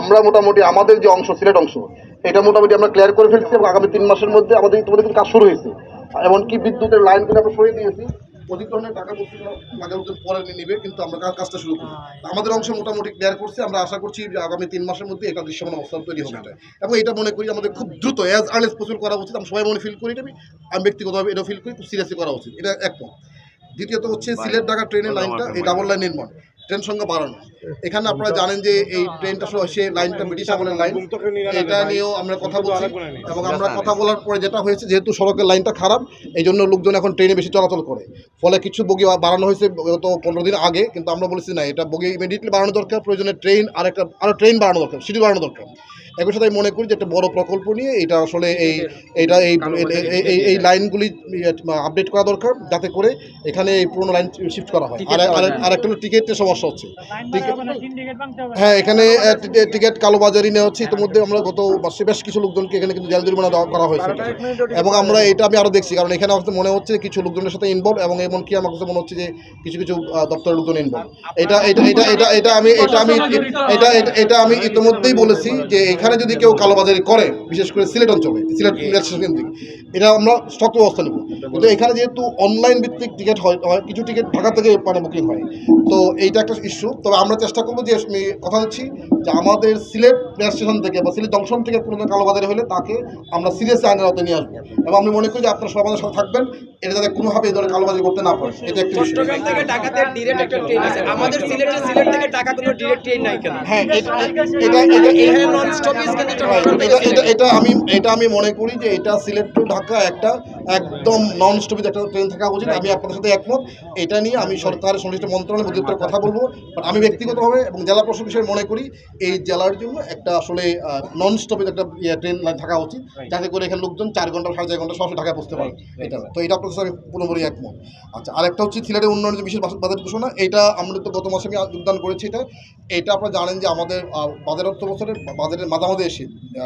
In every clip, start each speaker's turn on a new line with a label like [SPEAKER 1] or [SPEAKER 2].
[SPEAKER 1] আমরা মোটামুটি আমাদের যে অংশ সিলেট অংশ এটা মোটামুটি আমরা ক্লিয়ার করে ফেলছি এবং আগামী তিন মাসের মধ্যে আমাদের তোমাদের কিন্তু কাজ শুরু হয়েছে। এমনকি বিদ্যুতের লাইনগুলো আমরা সরিয়ে দিয়েছি। অধিগ্রহণের টাকা আগামী পরে নিবে কিন্তু আমরা কাজটা শুরু করি। আমাদের অংশ মোটামুটি ক্লিয়ার করছে আমরা আশা করছি যে আগামী তিন মাসের মধ্যে এটা দৃশ্যমান অবস্থা তৈরি হবে। এটা এবং এটা মনে করি আমাদের খুব দ্রুত অ্যাজ আর্নেস প্রচুর করা উচিত। আমরা সবাই মনে ফিল করি এটা আমি আমি ব্যক্তিগতভাবে এটা ফিল করি খুব সিরিয়াসলি করা উচিত। এটা এক পথ। দ্বিতীয়ত হচ্ছে সিলেট ঢাকা ট্রেনের লাইনটা এই ডাবল লাইন নির্মাণ। ট্রেন সংখ্যা বাড়ানো। এখানে আপনারা জানেন যে এই ট্রেনটা সে লাইনটা ব্রিটিশ আমলের লাইন। এটা নিয়েও আমরা কথা বলছি। এবং আমরা কথা বলার পরে যেটা হয়েছে যেহেতু সড়কের লাইনটা খারাপ এই জন্য লোকজন এখন ট্রেনে বেশি চলাচল করে। ফলে কিছু বগি বাড়ানো হয়েছে গত পনেরো দিন আগে কিন্তু আমরা বলেছি না এটা বগি ইমিডিয়েটলি বাড়ানো দরকার প্রয়োজনে ট্রেন আর একটা আরও ট্রেন বাড়ানো দরকার সিটি বাড়ানো দরকার। একই সাথে আমি মনে করি যে একটা বড় প্রকল্প নিয়ে এটা আসলে এই এটা এই এই- এই- লাইনগুলি আপডেট করা দরকার যাতে করে এখানে এই পুরোনো লাইন শিফট করা হয়। আর আর- আর একটা হলো টিকিটের সমস্যা হচ্ছে। টিকিট হ্যাঁ এখানে টিকিট কালোবাজারি নেওয়া হচ্ছে। ইতিমধ্যে আমরা গত মাসে বেশ কিছু লোকজনকে এখানে কিন্তু জেল জরিমানা দেওয়া করা হয়েছে। এবং আমরা এটা আমি আরও দেখছি। কারণ এখানে আমার মনে হচ্ছে কিছু লোকজনের সাথে ইনভলভ এবং এমনকি আমার কাছে মনে হচ্ছে যে কিছু কিছু দপ্তরের লোকজন ইনভলভ এটা এটা এটা এটা এটা আমি এটা আমি এটা এটা- এটা আমি ইতিমধ্যেই বলেছি যে এখানে যদি কেউ কালোবাজারি করে বিশেষ করে সিলেট অঞ্চলে সিলেট কেন্দ্রিক এটা আমরা শক্ত ব্যবস্থা নেব। কিন্তু এখানে যেহেতু অনলাইন ভিত্তিক টিকিট হয় কিছু টিকিট ঢাকা থেকে মানে বুকিং হয় তো এইটা একটা ইস্যু তবে আমরা চেষ্টা করব যে আমি কথা দিচ্ছি যে আমাদের সিলেট রেল স্টেশন থেকে বা সিলেট জংশন থেকে কোনো কালোবাজারি হলে তাকে আমরা সিরিয়াস আইনের আওতায় নিয়ে আসব। এবং আমি মনে করি যে আপনারা সব আমাদের সাথে থাকবেন। এটা যাতে কোনোভাবে এই ধরনের কালোবাজারি করতে না পারে এটা একটা বিষয়।
[SPEAKER 2] থেকে ঢাকাতে একটা ট্রেন আছে। আমাদের সিলেটে সিলেট থেকে ঢাকা কোনো ট্রেন নাই কেন?
[SPEAKER 1] হ্যাঁ এটা এটা এটা
[SPEAKER 2] নন স্টপেজ কিন্তু
[SPEAKER 1] Right, এটা এটা এটা আমি এটা আমি মনে করি যে এটা সিলেট টু ঢাকা একটা একদম নন স্টপেজ একটা ট্রেন থাকা উচিত। আমি আপনাদের সাথে একমত। এটা নিয়ে আমি সরকারের সংশ্লিষ্ট মন্ত্রণালয় অধিদপ্তর কথা বলব। বাট আমি ব্যক্তিগতভাবে এবং জেলা প্রশাসক হিসেবে মনে করি এই জেলার জন্য একটা আসলে নন স্টপেজ একটা ইয়ে, ট্রেন লাইন থাকা উচিত। যাতে করে এখানে লোকজন চার ঘণ্টা সাড়ে চার ঘণ্টা সরাসরি ঢাকায় বসতে পারে। এটা। তো এটা আমি পুরোপুরি একমত। আচ্ছা আরেকটা হচ্ছে সিলেটের উন্নয়নের বিশেষ বাজেট ঘোষণা এটা আমরা তো গত মাসে আমি যোগদান করেছি এটা। এটা আপনারা জানেন যে আমাদের বাজেট অর্থ বছরের বাজেটের মাঝামাঝি এসে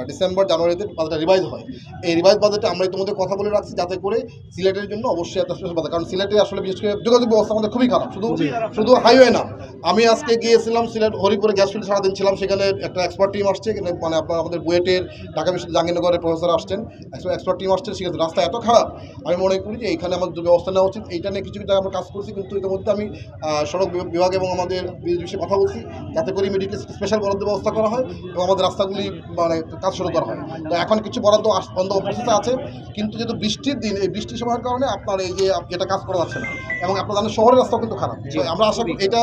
[SPEAKER 1] ডিসেম্বর জানুয়ারিতে বাজেটটা রিভাইজ হয়। এই রিভাইজ বাজেটে আমরা ইতিমধ্যে কথা বলে রাখছি যাতে করে সিলেটের জন্য অবশ্যই একটা স্পেশাল বাজেট কারণ সিলেটে আসলে বিশেষ করে যোগাযোগ ব্যবস্থা আমাদের খুবই খারাপ। শুধু শুধু হাইওয়ে না আমি আজকে গিয়েছিলাম সিলেট হরিপুরে গ্যাস ফিল্ড সারাদিন ছিলাম সেখানে একটা এক্সপার্ট টিম আসছে এখানে মানে আপনার আমাদের বুয়েটের ঢাকা বিশ্ববিদ্যালয় জাহাঙ্গীরনগরের প্রফেসর আসছেন এক্সপার্ট টিম আসছেন সেখানে রাস্তা এত খারাপ। আমি মনে করি যে এইখানে আমাদের ব্যবস্থা নেওয়া উচিত এইটা নিয়ে কিছু কিছু আমরা কাজ করছি কিন্তু ইতিমধ্যে আমি সড়ক বিভাগ- এবং আমাদের বিষয়ে কথা বলছি। যাতে করে ইমিডিয়েটলি স্পেশাল বরাদ্দ ব্যবস্থা করা হয় এবং আমাদের রাস্তাগুলি মানে কাজ শুরু করা হয়। তো এখন কিছু বরাদ্দ বন্ধ প্রসেসে আছে কিন্তু যেহেতু বৃষ্টির দিন এই বৃষ্টির সময়ের কারণে আপনার এই যে এটা কাজ করা যাচ্ছে না এবং আপনার জানেন শহরের রাস্তাও কিন্তু খারাপ। আমরা আশা করি এটা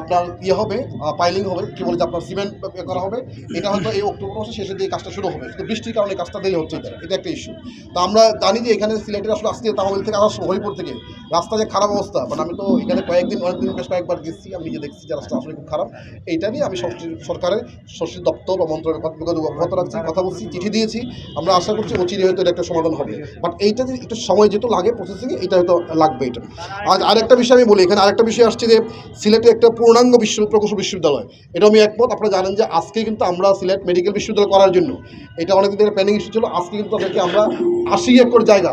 [SPEAKER 1] আপনার ইয়ে হবে পাইলিং হবে কি বলে যে আপনার সিমেন্ট করা হবে। এটা হয়তো এই অক্টোবর মাসে শেষে দিয়ে কাজটা শুরু হবে কিন্তু বৃষ্টির কারণে কাজটা দেরি হচ্ছে এটা এটা একটা ইস্যু তো আমরা জানি যে এখানে সিলেটের আসলে আজকে তামিল থেকে আসার হরিপুর থেকে। রাস্তা যে খারাপ অবস্থা মানে আমি তো এখানে কয়েকদিন অনেকদিন বেশ কয়েকবার গেছি আমি নিজে দেখছি যে রাস্তা আসলে খুব খারাপ। এইটা নিয়ে আমি সংশ্লিষ্ট সরকারের সংশ্লিষ্ট দপ্তর বা মন্ত্রণালয়ের যোগাযোগ অব্যাহত রাখছি, কথা বলছি, চিঠি দিয়েছি। আমরা আশা করছি অচিরে হয়তো একটা সমাধান হবে। বাট এইটা যে একটু সময় যেহেতু লাগে প্রসেসিংয়ে এটা হয়তো লাগবে এটা। আজ আরেকটা বিষয় আমি বলি, এখানে আরেকটা বিষয় আসছে যে, সিলেটে একটা পূর্ণাঙ্গ বিশ্ব প্রকৌশল বিশ্ববিদ্যালয়। এটা আমি একমত, আপনারা জানেন যে আজকে কিন্তু আমরা সিলেট মেডিকেল বিশ্ববিদ্যালয় করার জন্য, এটা অনেকদিন ধরে প্ল্যানিং ইস্যু ছিল, আজকে কিন্তু তাদেরকে আমরা আশি একর জায়গা,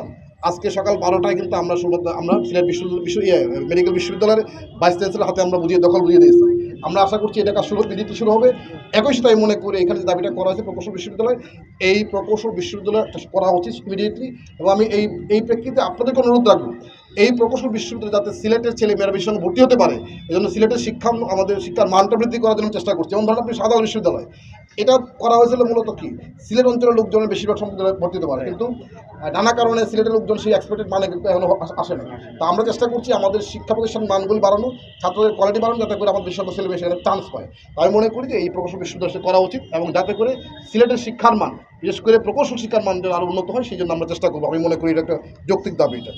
[SPEAKER 1] আজকে সকাল বারোটায় কিন্তু আমরা আমরা সিলেট বিশ্ববিদ্যালয় বিশ্ব ইয়ে মেডিকেল বিশ্ববিদ্যালয়ের ভাইস চ্যান্সেলার হাতে আমরা বুঝিয়ে দখল বুঝিয়ে দিয়েছি। আমরা আশা করছি এটা কাজ শুরু ইমিডিয়েটলি শুরু হবে। একই সাথে মনে করি এখানে দাবিটা করা হয়েছে প্রকৌশল বিশ্ববিদ্যালয়, এই প্রকৌশল বিশ্ববিদ্যালয় করা উচিত ইমিডিয়েটলি এবং আমি এই এই প্রেক্ষিতে আপনাদেরকে অনুরোধ রাখব এই প্রকৌশল বিশ্ববিদ্যালয় যাতে সিলেটের ছেলে মেয়েরা বিশ্ববিদ্যালয়ে ভর্তি হতে পারে এই জন্য সিলেটের শিক্ষা, আমাদের শিক্ষার মানটা বৃদ্ধি করার জন্য চেষ্টা করছি। যেমন ধরেন আপনি সাধারণ বিশ্ববিদ্যালয়, এটা করা হয়েছিল মূলত কি? সিলেট অঞ্চলের লোকজনের বেশিরভাগ সম্প্রদায় ভর্তি হতে পারে, কিন্তু নানা কারণে সিলেটের লোকজন সেই এক্সপেক্টেড মানে কিন্তু এখনও আসে না তা আমরা চেষ্টা করছি আমাদের শিক্ষা প্রতিষ্ঠান মানগুলি বাড়ানো, ছাত্রদের কোয়ালিটি বাড়ানো, যাতে করে আমাদের বিশ্ববিদ্যালয় ছেলে মেয়ে সেখানে চান্স পায়। আমি মনে করি যে এই প্রকৌশল বিশ্ববিদ্যালয় করা উচিত এবং যাতে করে সিলেটের শিক্ষার মান, বিশেষ করে প্রকৌশল শিক্ষার মান যেন আরও উন্নত হয়, সেই জন্য আমরা চেষ্টা করব। আমি মনে করি এটা একটা যৌক্তিক দাবি এটা।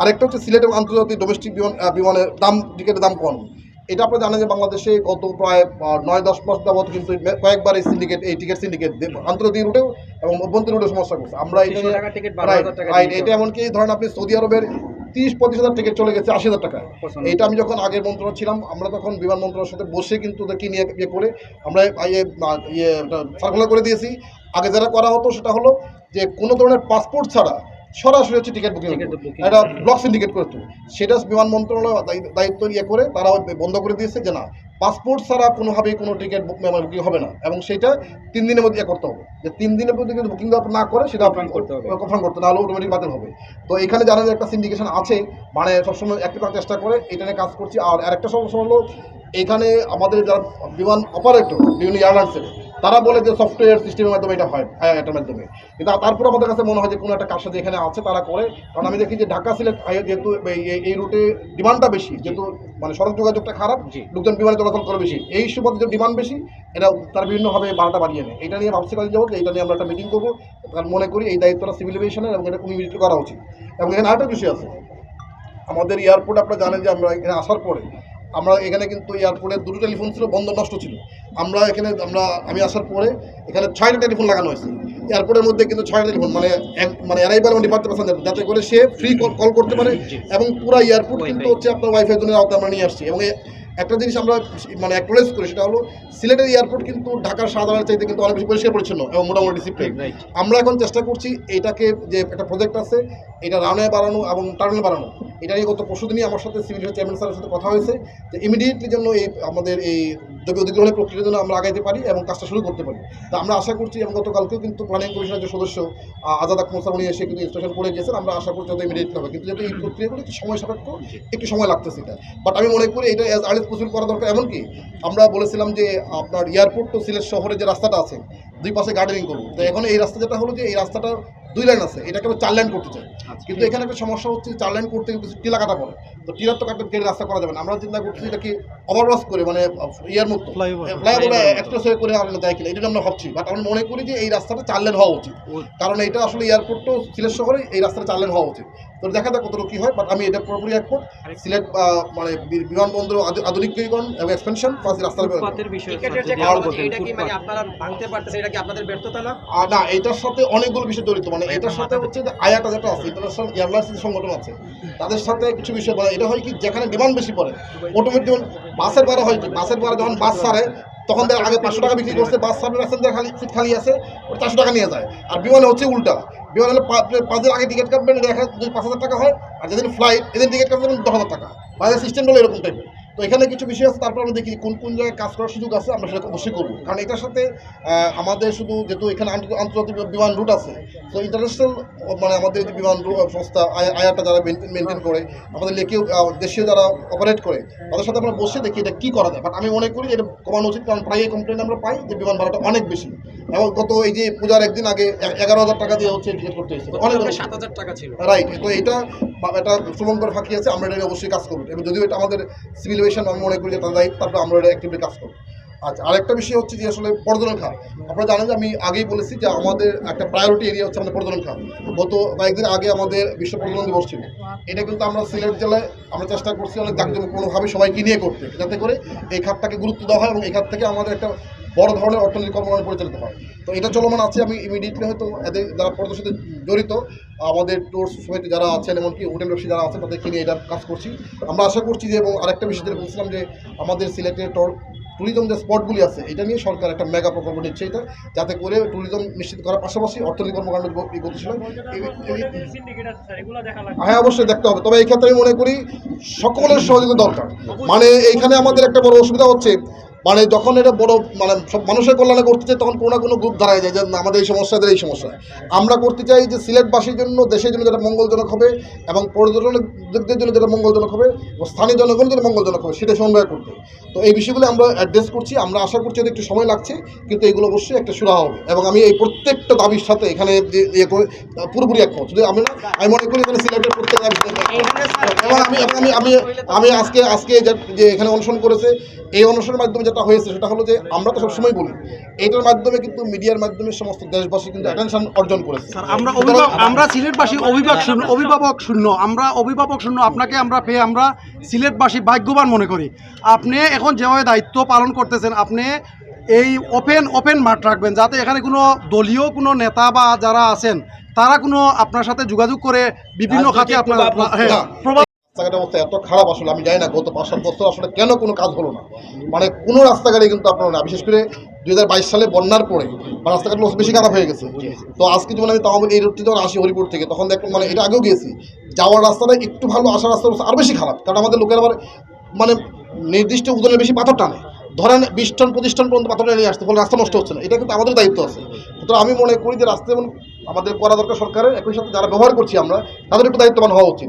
[SPEAKER 1] আরেকটা হচ্ছে সিলেট এবং আন্তর্জাতিক ডোমেস্টিক বিমান বিমানের দাম টিকিটের দাম কম। এটা আপনারা জানেন যে বাংলাদেশে গত প্রায় নয় দশ মাস যাবত কিন্তু কয়েকবার এই সিন্ডিকেট এই টিকিট সিন্ডিকেট আন্তর্জাতিক রুটেও এবং অভ্যন্তরীণ রুটে সমস্যা করছে। আমরা এটা
[SPEAKER 2] 300 টাকা টিকিট
[SPEAKER 1] রাইট
[SPEAKER 2] হাজার টাকা
[SPEAKER 1] রাইট
[SPEAKER 2] দিয়ে
[SPEAKER 1] এটা এমনকি ধরেন আপনি সৌদি আরবের তিরিশ পঁচিশ হাজার টিকিট চলে গেছে আশি হাজার
[SPEAKER 2] টাকা
[SPEAKER 1] এটা আমি যখন আগের মন্ত্রণালয় ছিলাম আমরা তখন বিমান মন্ত্রণালয়ের সাথে বসে কিন্তু ওদেরকে নিয়ে ইয়ে করে আমরা ইয়ে ইয়ে সার্কুলার করে দিয়েছি। আগে যারা করা হতো সেটা হলো যে কোনো ধরনের পাসপোর্ট ছাড়া সরাসরি হচ্ছে টিকিট বুকিং। একটা ব্লক সিন্ডিকেট করতো সেটা বিমান মন্ত্রণালয় দায়ি- দায়িত্ব ইয়ে করে তারা ওই বন্ধ করে দিয়েছে যে না পাসপোর্ট ছাড়া কোনোভাবেই কোনো টিকিট বুকিং হবে না। এবং সেটা তিন দিনের মধ্যে ইয়ে করতে হবে। যে তিন দিনের মধ্যে যদি বুকিং না করে সেটা
[SPEAKER 2] Confirm করতে হবে।
[SPEAKER 1] কনফার্ম করতে না হলে অটোমেটিক বাতিল হবে। তো এখানে জানা যায় একটা সিন্ডিকেশন আছে মানে সবসময় একটা করার চেষ্টা করে এটা নিয়ে কাজ করছি। আর আরেকটা সমস্যা হলো এখানে আমাদের যারা বিমান অপারেটর বিভিন্ন এয়ারলাইন্সের তারা বলে যে সফটওয়্যার সিস্টেমের মাধ্যমে এটা হয় এটার মাধ্যমে। কিন্তু তারপর আমাদের কাছে মনে হয় যে কোনো একটা কাজ সাথে এখানে আছে তারা করে। কারণ আমি দেখি যে ঢাকা সিলেট যেহেতু এই- রুটে ডিমান্ডটা বেশি যেহেতু মানে সড়ক যোগাযোগটা খারাপ। লোকজন বিমানে চলাচল করে বেশি। এই সুবাদে যে ডিমান্ড বেশি এটা তারা বিভিন্নভাবে বাড়াটা বাড়িয়ে নেয়। এটা নিয়ে ভাবছি কাজে যাব যে এটা নিয়ে আমরা একটা মিটিং করব। কারণ মনে করি এই দায়িত্বটা সিভিল এভিয়েশনের এবং এটা ইমিডিয়েটলি করা উচিত। এবং এখানে আরেকটা বিষয় আছে। আমাদের এয়ারপোর্ট আপনারা জানেন যে আমরা এখানে আসার পরে আমরা এখানে কিন্তু এয়ারপোর্টে দুটো টেলিফোন ছিল বন্ধ নষ্ট ছিল। আমরা এখানে আমরা আমি আসার পরে এখানে ছয়টা টেলিফোন লাগানো হয়েছে। এয়ারপোর্টের মধ্যে কিন্তু ছয়টা টেলিফোন মানে এক মানে অ্যারাইভাল এবং ডিপার্টমেন্ট প্যাসেঞ্জার যাতে করে সে ফ্রি কল করতে পারে এবং পুরো এয়ারপোর্ট কিন্তু হচ্ছে আপনার ওয়াইফাই জন্য আওতায় আমরা নিয়ে আসছি। এবং একটা জিনিস আমরা মানে অ্যাকনোলেজ করি সেটা হলো সিলেটের এয়ারপোর্ট কিন্তু ঢাকার সাধারণ চাইতে কিন্তু অনেক বেশি পরিষ্কার পরিচ্ছন্ন এবং মোটামুটি ডিসিপ্লিন আমরা এখন চেষ্টা করছি এটাকে যে একটা প্রজেক্ট আছে এটা রানে বাড়ানো এবং টার্নেল বাড়ানো। এটা নিয়ে গত পরশু দিনই আমার সাথে সিভিল চেয়ারম্যান স্যারের সাথে কথা হয়েছে যে ইমিডিয়েটলি জন্য এই আমাদের এই যোগ্য অধিগ্রহণের প্রক্রিয়ার জন্য আমরা আগাইতে পারি এবং কাজটা শুরু করতে পারি। তা আমরা আশা করছি এবং গতকালকেও কিন্তু প্ল্যানিং কমিশনের যে সদস্য আজাদ আকমল স্যার উনি এসে কিন্তু ইনস্ট্রাকশন করে গেছেন আমরা আশা করছি হয়তো ইমিডিয়েটলি হবে। কিন্তু যেহেতু এই প্রক্রিয়াগুলো একটু সময় সাপেক্ষ একটু সময় লাগতেছে এটা। বাট আমি মনে করি এটা অ্যাজ আর্লি পসিবল করা দরকার। এমনকি আমরা বলেছিলাম যে আপনার এয়ারপোর্ট টু সিলেট শহরে যে রাস্তাটা আছে দুই পাশে গার্ডেনিং করব। তো এখন এই রাস্তা যেটা হলো যে এই রাস্তাটা দুই লাইন আছে এটাকে আমরা চার লাইন করতে চাই। কিন্তু এখানে একটা সমস্যা হচ্ছে চার লাইন করতে গেলে কিছু টিলা কাটা পড়ে। তো টিলার তো কাটতে কেটে রাস্তা করা যাবে না। আমরা চিন্তা করছি এটাকে ওভারওয়াশ করে মানে ইয়ার মুক্ত ফ্লাইওভার এক্সপ্রেস হয়ে করে আমরা যাই কিনা এটা আমরা ভাবছি। বাট আমি মনে করি যে এই রাস্তাটা চার লেন হওয়া উচিত। কারণ এটা আসলে এয়ারপোর্ট তো সিলেট শহরে এই রাস্তাটা চার লেন হওয়া উচিত। তো দেখা যাক কতটুকু কী হয় বাট আমি এটা পুরোপুরি একমত। সিলেট মানে বিমানবন্দর আধু- আধুনিকীকরণ এবং এক্সপেনশন প্লাস রাস্তার
[SPEAKER 2] মানে
[SPEAKER 3] ফুটপাত।
[SPEAKER 2] আপনারা ভাঙতে পারতেছে এটা কি আপনাদের ব্যর্থতা না?
[SPEAKER 1] এটার সাথে অনেকগুলো বিষয় জড়িত। মানে এটার সাথে হচ্ছে যে আয়াটা যেটা আছে ইন্টারন্যাশনাল এয়ারলাইন্স সংগঠন আছে তাদের সাথে কিছু বিষয় বলে। এটা হয় কি যেখানে ডিমান্ড বেশি পড়ে অটোমেটিক যেমন বাসের ভাড়া হয় কি বাসের ভাড়া যখন বাস ছাড়ে তখন দেখা আগে পাঁচশো টাকা বিক্রি করছে বাস সামনে প্যাসেঞ্জার খালি সিট খালি আছে ওটা চারশো টাকা নিয়ে যায়। আর বিমানে হচ্ছে উল্টা। বিমানে হলে পা- পাঁচ দিন আগে টিকিট কাটবেন দেখা দুই পাঁচ হাজার টাকা হয়, আর যেদিন ফ্লাইট এদিন টিকিট কাটবেন দশ হাজার টাকা। বাজার সিস্টেম হলো এরকম টাইপের তো এখানে কিছু বিষয় আছে, তারপর আমরা দেখি কোন কোন জায়গায় কাজ করার সুযোগ আছে, আমরা সেটা অবশ্যই করব। কারণ এটার সাথে আমাদের শুধু যেহেতু এখানে আন্ত- আন্তর্জাতিক বিমান রুট আছে, তো ইন্টারন্যাশনাল মানে আমাদের যে বিমান সংস্থা আয়া- আয়াটা যারা মেনটেন করে, আমাদের লেকেও দেশীয় যারা অপারেট করে, তাদের সাথে আমরা বসে দেখি এটা কী করা যায়। বাট আমি মনে করি এটা কমানো উচিত, কারণ প্রায় কমপ্লেন আমরা পাই যে বিমান ভাড়াটা অনেক বেশি। এবং গত এই যে পূজার একদিন আগে এগারো হাজার টাকা দিয়ে হচ্ছে টিকিট করতে এসেছে। অনেক
[SPEAKER 2] সাত হাজার টাকা ছিল।
[SPEAKER 1] রাইট তো এটা এটা শুভঙ্কর ফাঁকি আছে আমরা এটা অবশ্যই কাজ করব। এবং যদিও এটা আমাদের সিভিল এভিয়েশন আমি মনে করি যে তার দায়িত্ব তারপরে আমরা এটা অ্যাক্টিভলি কাজ করব। আচ্ছা আরেকটা বিষয় হচ্ছে যে আসলে পর্যটন খাত। আপনারা জানেন যে আমি আগেই বলেছি যে আমাদের একটা প্রায়োরিটি এরিয়া হচ্ছে আমাদের পর্যটন খাত। গত কয়েকদিন আগে আমাদের বিশ্ব পর্যটন দিবস ছিল। এটা কিন্তু আমরা সিলেট জেলায় আমরা চেষ্টা করছি অনেক জাঁকজমকপূর্ণভাবে সবাইকে নিয়ে করতে যাতে করে এই খাতটাকে গুরুত্ব দেওয়া হয় এবং এই খাত থেকে আমাদের একটা বড় ধরনের অর্থনৈতিক কর্মকাণ্ড পরিচালিত হয়। তো এটা চলমান আছে, আমি ইমিডিয়েটলি হয়তো এদের যারা পর্যটনের সাথে জড়িত, আমাদের ট্যুরস সমিতি যারা আছেন, এমনকি হোটেল ব্যবসায়ী যারা আছেন তাদেরকে নিয়ে এটা কাজ করছি। আমরা আশা করছি যে, এবং আরেকটা বিষয় যেটা বলছিলাম যে, আমাদের সিলেটের টর ট্যুরিজম যে স্পটগুলি আছে, এটা নিয়ে সরকার একটা মেগা প্রকল্প নিচ্ছে এটা, যাতে করে ট্যুরিজম নিশ্চিত করার পাশাপাশি অর্থনৈতিক কর্মকাণ্ড গতিশীল হ্যাঁ অবশ্যই দেখতে হবে। তবে এই ক্ষেত্রে আমি মনে করি, সকলের সহযোগিতা দরকার। মানে এইখানে আমাদের একটা বড় অসুবিধা হচ্ছে মানে যখন এটা বড় মানে সব মানুষের কল্যাণে করতে চাই তখন কোনো না কোনো গ্রুপ দাঁড়ায় যায় যে আমাদের এই সমস্যাদের এই সমস্যা। আমরা করতে চাই যে সিলেটবাসীর জন্য দেশের জন্য যেটা মঙ্গলজনক হবে এবং পর্যটকদের জন্য যেটা মঙ্গলজনক হবে এবং স্থানীয় জনগণের জন্য মঙ্গলজনক হবে সেটা সমন্বয় করতে। তো এই বিষয়গুলো আমরা অ্যাড্রেস করছি আমরা আশা করছি একটু সময় লাগছে কিন্তু এগুলো অবশ্যই একটা সুরা হবে এবং আমি এই প্রত্যেকটা দাবির সাথে এখানে যে ইয়ে করে পুরোপুরি একমত। যদি আমি না আমি মনে করি এখানে সিলেটের প্রত্যেক। এবং আমি আমি আমি আমি আজকে আজকে যে- এখানে অনুসরণ করেছে এই অনুসরণের মাধ্যমে যেটা হয়েছে সেটা হলো যে আমরা তো সবসময় বলি এটার মাধ্যমে কিন্তু মিডিয়ার মাধ্যমে সমস্ত দেশবাসী কিন্তু অ্যাটেনশন অর্জন করেছে।
[SPEAKER 4] আমরা আমরা সিলেটবাসী অভিভাবক শূন্য অভিভাবক শূন্য। আমরা অভিভাবক শূন্য আপনাকে আমরা পেয়ে আমরা সিলেটবাসী ভাগ্যবান মনে করি। আপনি এখন যেভাবে দায়িত্ব পালন করতেছেন আপনি এই ওপেন ওপেন মাঠ রাখবেন যাতে এখানে কোনো দলীয় কোনো নেতা বা যারা আছেন তারা কোনো আপনার সাথে যোগাযোগ করে বিভিন্ন খাতে আপনার হ্যাঁ
[SPEAKER 1] প্রভাব রাস্তাঘাটের অবস্থা এত খারাপ আসলে, আমি জানি না গত পাঁচ সাত বছর আসলে কেন কোনো কাজ হলো না। মানে কোনো রাস্তাঘাটে কিন্তু আপনার না, বিশেষ করে দুই হাজার বাইশ সালে বন্যার পরে বা রাস্তাঘাটগুলো বেশি খারাপ হয়ে গেছে। তো আজকে যখন আমি তাও এই রোডটি যখন আসি হরিপুর থেকে, তখন দেখলাম মানে এটা আগেও গিয়েছি। যাওয়ার রাস্তাটা একটু ভালো আসার রাস্তা আরও বেশি খারাপ, কারণ আমাদের লোকের আবার মানে নির্দিষ্ট ওজনের বেশি পাথর টানে। ধরেন বিশ টন, পঁচিশ টন পর্যন্ত পাথর নিয়ে আসতে, ফলে রাস্তা নষ্ট হচ্ছে না, এটা কিন্তু আমাদের দায়িত্ব আছে। সুতরাং আমি মনে করি যে রাস্তা যেমন আমাদের করা দরকার সরকারের, একই সাথে যারা ব্যবহার করছি আমরা, তাদের একটু দায়িত্ববান হওয়া উচিত।